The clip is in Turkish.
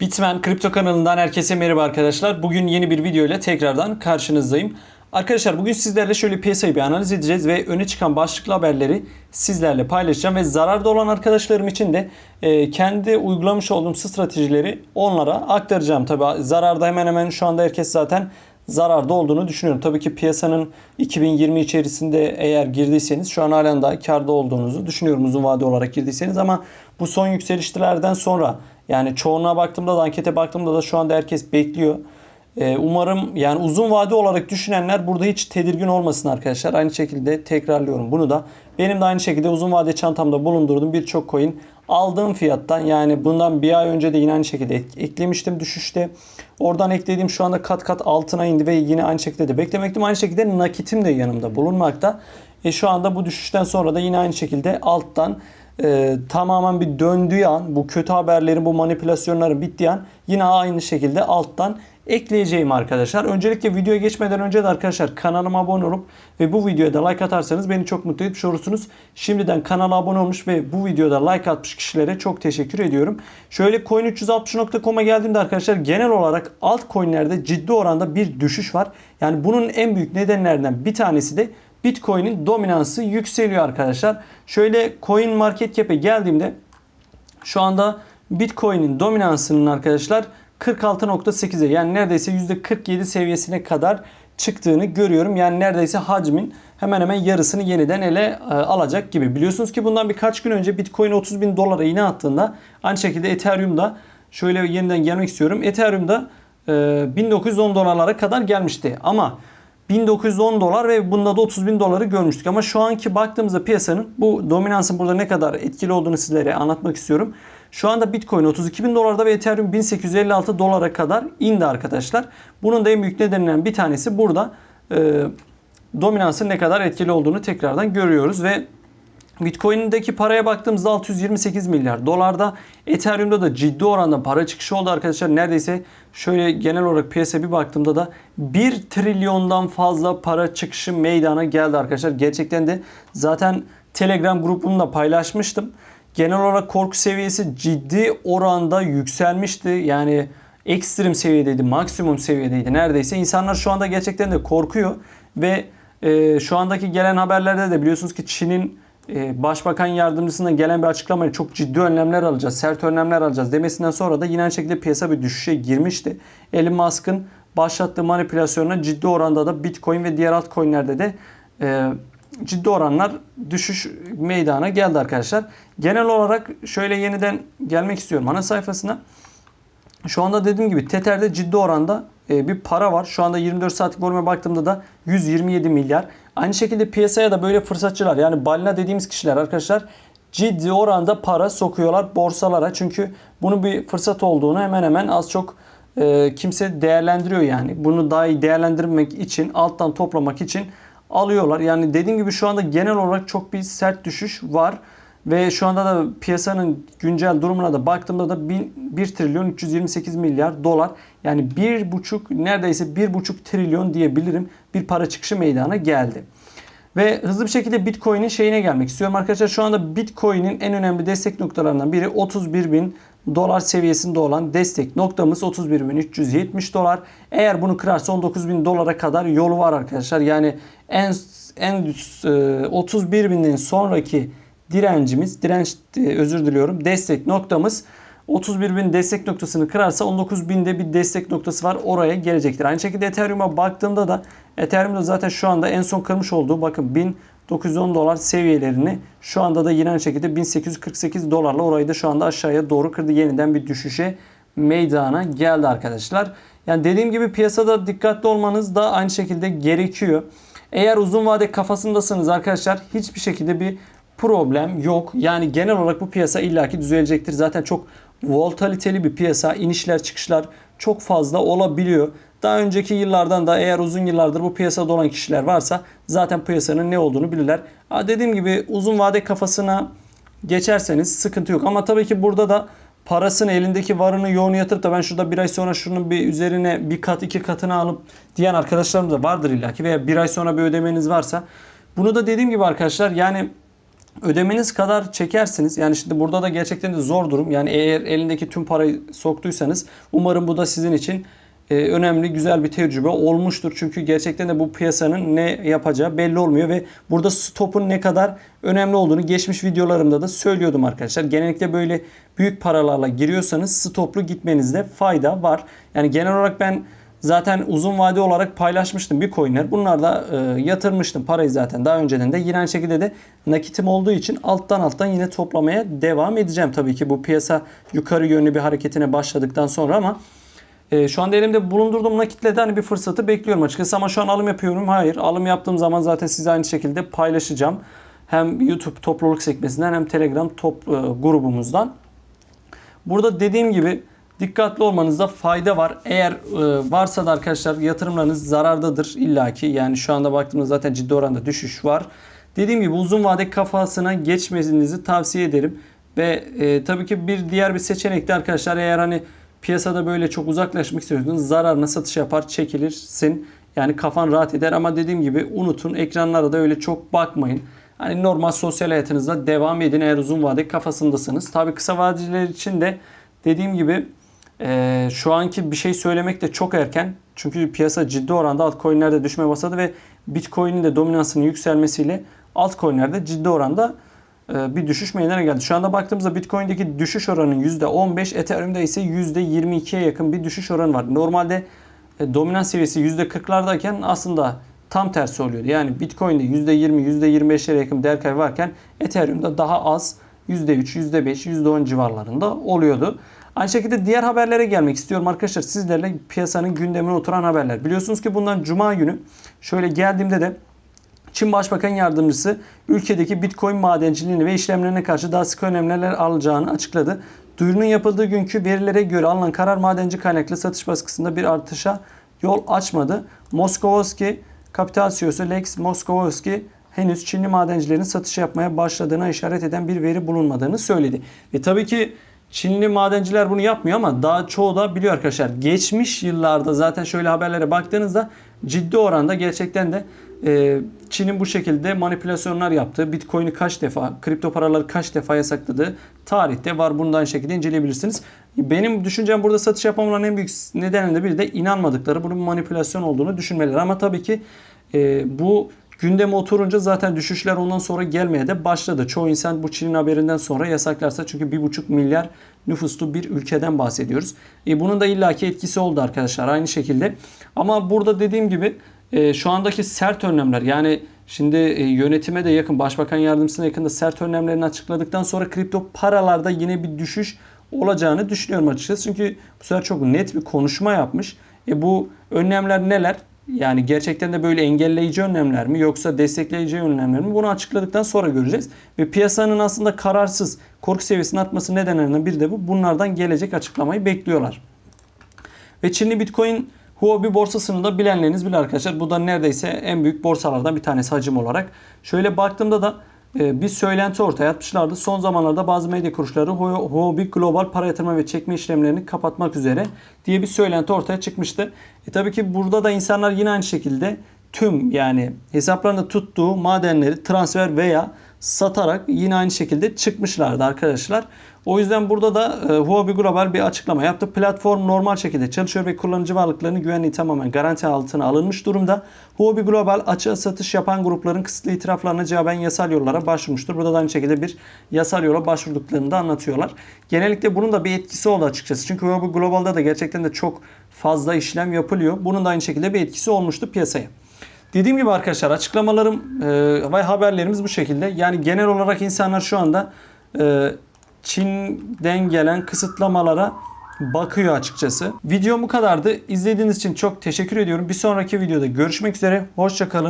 Bitmen Kripto kanalından herkese merhaba arkadaşlar. Bugün yeni bir video ile tekrardan karşınızdayım. Arkadaşlar bugün sizlerle şöyle piyasayı bir analiz edeceğiz ve öne çıkan başlıklı haberleri sizlerle paylaşacağım ve zararda olan arkadaşlarım için de e, kendi uygulamış olduğum stratejileri onlara aktaracağım. Tabi zararda hemen hemen şu anda herkes zaten zararda olduğunu düşünüyorum. Tabii ki piyasanın 2020 içerisinde eğer girdiyseniz şu an halen daha karda olduğunuzu düşünüyorum uzun vade olarak girdiyseniz ama bu son yükselişlerden sonra yani çoğuna baktığımda da ankete baktığımda da şu anda herkes bekliyor. Ee, umarım yani uzun vade olarak düşünenler burada hiç tedirgin olmasın arkadaşlar. Aynı şekilde tekrarlıyorum bunu da. Benim de aynı şekilde uzun vade çantamda bulundurdum birçok coin aldığım fiyattan yani bundan bir ay önce de yine aynı şekilde ek- eklemiştim düşüşte. Oradan eklediğim şu anda kat kat altına indi ve yine aynı şekilde de beklemektim. Aynı şekilde nakitim de yanımda bulunmakta. E şu anda bu düşüşten sonra da yine aynı şekilde alttan e, tamamen bir döndüğü an bu kötü haberlerin bu manipülasyonların bittiği an yine aynı şekilde alttan ekleyeceğim arkadaşlar. Öncelikle videoya geçmeden önce de arkadaşlar kanalıma abone olup ve bu videoya da like atarsanız beni çok mutlu etmiş olursunuz. Şimdiden kanala abone olmuş ve bu videoda like atmış kişilere çok teşekkür ediyorum. Şöyle coin360.com'a geldiğimde arkadaşlar genel olarak altcoin'lerde ciddi oranda bir düşüş var. Yani bunun en büyük nedenlerinden bir tanesi de Bitcoin'in dominansı yükseliyor arkadaşlar. Şöyle Coin Market Cap'e geldiğimde şu anda Bitcoin'in dominansının arkadaşlar 46.8'e yani neredeyse %47 seviyesine kadar çıktığını görüyorum. Yani neredeyse hacmin hemen hemen yarısını yeniden ele e, alacak gibi. Biliyorsunuz ki bundan birkaç gün önce Bitcoin 30 bin dolara iğne attığında aynı şekilde Ethereum'da şöyle yeniden gelmek istiyorum. Ethereum'da e, 1910 dolarlara kadar gelmişti. Ama 1910 dolar ve bunda da 30 bin doları görmüştük. Ama şu anki baktığımızda piyasanın bu dominansın burada ne kadar etkili olduğunu sizlere anlatmak istiyorum. Şu anda Bitcoin 32 bin dolarda ve Ethereum 1856 dolara kadar indi arkadaşlar. Bunun da en büyük nedenlerinden bir tanesi burada e, dominansın ne kadar etkili olduğunu tekrardan görüyoruz ve Bitcoin'deki paraya baktığımızda 628 milyar dolarda. Ethereum'da da ciddi oranda para çıkışı oldu arkadaşlar. Neredeyse şöyle genel olarak piyasaya bir baktığımda da 1 trilyondan fazla para çıkışı meydana geldi arkadaşlar. Gerçekten de zaten Telegram grubumda paylaşmıştım. Genel olarak korku seviyesi ciddi oranda yükselmişti. Yani ekstrem seviyedeydi, maksimum seviyedeydi neredeyse. İnsanlar şu anda gerçekten de korkuyor ve e, şu andaki gelen haberlerde de biliyorsunuz ki Çin'in Başbakan yardımcısından gelen bir açıklamayla çok ciddi önlemler alacağız, sert önlemler alacağız demesinden sonra da yine aynı şekilde piyasa bir düşüşe girmişti. Elon Musk'ın başlattığı manipülasyonla ciddi oranda da Bitcoin ve diğer altcoin'lerde de e, ciddi oranlar düşüş meydana geldi arkadaşlar. Genel olarak şöyle yeniden gelmek istiyorum ana sayfasına. Şu anda dediğim gibi Tether'de ciddi oranda e, bir para var. Şu anda 24 saatlik volüme baktığımda da 127 milyar. Aynı şekilde piyasaya da böyle fırsatçılar yani balina dediğimiz kişiler arkadaşlar ciddi oranda para sokuyorlar borsalara. Çünkü bunun bir fırsat olduğunu hemen hemen az çok e, kimse değerlendiriyor yani. Bunu daha iyi değerlendirmek için alttan toplamak için alıyorlar. Yani dediğim gibi şu anda genel olarak çok bir sert düşüş var. Ve şu anda da piyasanın güncel durumuna da baktığımda da 1, 1 trilyon 328 milyar dolar yani 1,5 neredeyse 1,5 trilyon diyebilirim bir para çıkışı meydana geldi. Ve hızlı bir şekilde Bitcoin'in şeyine gelmek istiyorum arkadaşlar. Şu anda Bitcoin'in en önemli destek noktalarından biri 31 bin dolar seviyesinde olan destek noktamız 31.370 dolar. Eğer bunu kırarsa 19.000 dolara kadar yolu var arkadaşlar. Yani en en e, 31 binin sonraki direncimiz, direnç e, özür diliyorum, destek noktamız 31 bin destek noktasını kırarsa 19 binde bir destek noktası var. Oraya gelecektir. Aynı şekilde Ethereum'a baktığımda da Ethereum'da zaten şu anda en son kırmış olduğu bakın 1910 dolar seviyelerini şu anda da yine aynı şekilde 1848 dolarla orayı da şu anda aşağıya doğru kırdı. Yeniden bir düşüşe meydana geldi arkadaşlar. Yani dediğim gibi piyasada dikkatli olmanız da aynı şekilde gerekiyor. Eğer uzun vade kafasındasınız arkadaşlar hiçbir şekilde bir problem yok. Yani genel olarak bu piyasa illaki düzelecektir. Zaten çok volatiliteli bir piyasa. inişler çıkışlar çok fazla olabiliyor. Daha önceki yıllardan da eğer uzun yıllardır bu piyasada olan kişiler varsa zaten piyasanın ne olduğunu bilirler. Ha dediğim gibi uzun vade kafasına geçerseniz sıkıntı yok. Ama tabii ki burada da parasını elindeki varını yoğunu yatırıp da ben şurada bir ay sonra şunun bir üzerine bir kat iki katını alıp diyen arkadaşlarım da vardır illaki veya bir ay sonra bir ödemeniz varsa bunu da dediğim gibi arkadaşlar yani ödemeniz kadar çekersiniz. Yani şimdi burada da gerçekten de zor durum. Yani eğer elindeki tüm parayı soktuysanız umarım bu da sizin için e, önemli, güzel bir tecrübe olmuştur. Çünkü gerçekten de bu piyasanın ne yapacağı belli olmuyor ve burada stopun ne kadar önemli olduğunu geçmiş videolarımda da söylüyordum arkadaşlar. Genellikle böyle büyük paralarla giriyorsanız stoplu gitmenizde fayda var. Yani genel olarak ben zaten uzun vade olarak paylaşmıştım Bitcoin'ler. Bunlar da e, yatırmıştım parayı zaten daha önceden de. Yine şekilde de nakitim olduğu için alttan alttan yine toplamaya devam edeceğim tabii ki bu piyasa yukarı yönlü bir hareketine başladıktan sonra ama e, şu anda elimde bulundurduğum nakitle de hani bir fırsatı bekliyorum açıkçası ama şu an alım yapıyorum. Hayır alım yaptığım zaman zaten size aynı şekilde paylaşacağım. Hem YouTube topluluk sekmesinden hem Telegram top e, grubumuzdan. Burada dediğim gibi dikkatli olmanızda fayda var. Eğer e, varsa da arkadaşlar yatırımlarınız zarardadır illaki. Yani şu anda baktığımızda zaten ciddi oranda düşüş var. Dediğim gibi uzun vade kafasına geçmenizi tavsiye ederim. Ve e, tabii ki bir diğer bir seçenek de arkadaşlar eğer hani piyasada böyle çok uzaklaşmak istiyorsanız zararına satış yapar çekilirsin. Yani kafan rahat eder ama dediğim gibi unutun ekranlara da öyle çok bakmayın. Hani normal sosyal hayatınızda devam edin eğer uzun vade kafasındasınız. Tabii kısa vadeciler için de dediğim gibi e, şu anki bir şey söylemek de çok erken. Çünkü piyasa ciddi oranda altcoin'lerde düşmeye başladı ve Bitcoin'in de dominansının yükselmesiyle altcoin'lerde ciddi oranda e, bir düşüş meydana geldi. Şu anda baktığımızda Bitcoin'deki düşüş oranı %15, Ethereum'da ise %22'ye yakın bir düşüş oranı var. Normalde e, dominans seviyesi %40'lardayken aslında tam tersi oluyordu. Yani Bitcoin'de %20, %25'lere yakın bir değer kaybı varken Ethereum'da daha az %3, %5, %10 civarlarında oluyordu. Aynı şekilde diğer haberlere gelmek istiyorum arkadaşlar. Sizlerle piyasanın gündemine oturan haberler. Biliyorsunuz ki bundan cuma günü şöyle geldiğimde de Çin Başbakan Yardımcısı ülkedeki Bitcoin madenciliğine ve işlemlerine karşı daha sıkı önlemler alacağını açıkladı. Duyurunun yapıldığı günkü verilere göre alınan karar madenci kaynaklı satış baskısında bir artışa yol açmadı. Moskovski Kapital CEO'su Lex Moskovski henüz Çinli madencilerin satış yapmaya başladığına işaret eden bir veri bulunmadığını söyledi. Ve tabii ki Çinli madenciler bunu yapmıyor ama daha çoğu da biliyor arkadaşlar. Geçmiş yıllarda zaten şöyle haberlere baktığınızda ciddi oranda gerçekten de e, Çin'in bu şekilde manipülasyonlar yaptığı, Bitcoin'i kaç defa, kripto paraları kaç defa yasakladığı tarihte var. Bunu da şekilde inceleyebilirsiniz. Benim düşüncem burada satış yapmamların en büyük nedeninden biri de inanmadıkları, bunun manipülasyon olduğunu düşünmeleri. Ama tabii ki e, bu gündeme oturunca zaten düşüşler ondan sonra gelmeye de başladı. Çoğu insan bu Çin'in haberinden sonra yasaklarsa çünkü 1,5 milyar nüfuslu bir ülkeden bahsediyoruz. E, bunun da illaki etkisi oldu arkadaşlar aynı şekilde. Ama burada dediğim gibi e, şu andaki sert önlemler yani şimdi e, yönetime de yakın başbakan yardımcısına yakında sert önlemlerini açıkladıktan sonra kripto paralarda yine bir düşüş olacağını düşünüyorum açıkçası. Çünkü bu sefer çok net bir konuşma yapmış. E, bu önlemler neler? Yani gerçekten de böyle engelleyici önlemler mi yoksa destekleyici önlemler mi? Bunu açıkladıktan sonra göreceğiz. Ve piyasanın aslında kararsız korku seviyesinin artması nedenlerinden biri de bu. Bunlardan gelecek açıklamayı bekliyorlar. Ve Çinli Bitcoin Huobi borsasını da bilenleriniz bilir arkadaşlar. Bu da neredeyse en büyük borsalardan bir tanesi hacim olarak. Şöyle baktığımda da bir söylenti ortaya atmışlardı. Son zamanlarda bazı medya kuruluşları Huobi global para yatırma ve çekme işlemlerini kapatmak üzere diye bir söylenti ortaya çıkmıştı. E tabii ki burada da insanlar yine aynı şekilde tüm yani hesaplarında tuttuğu madenleri transfer veya satarak yine aynı şekilde çıkmışlardı arkadaşlar. O yüzden burada da e, Huobi Global bir açıklama yaptı. Platform normal şekilde çalışıyor ve kullanıcı varlıklarının güvenliği tamamen garanti altına alınmış durumda. Huobi Global açığa satış yapan grupların kısıtlı itiraflarına cevaben yasal yollara başvurmuştur. Burada da aynı şekilde bir yasal yola başvurduklarını da anlatıyorlar. Genellikle bunun da bir etkisi oldu açıkçası. Çünkü Huobi Global'da da gerçekten de çok fazla işlem yapılıyor. Bunun da aynı şekilde bir etkisi olmuştu piyasaya. Dediğim gibi arkadaşlar açıklamalarım e, ve haberlerimiz bu şekilde. Yani genel olarak insanlar şu anda e, Çin'den gelen kısıtlamalara bakıyor açıkçası. Videom bu kadardı. İzlediğiniz için çok teşekkür ediyorum. Bir sonraki videoda görüşmek üzere. Hoşçakalın.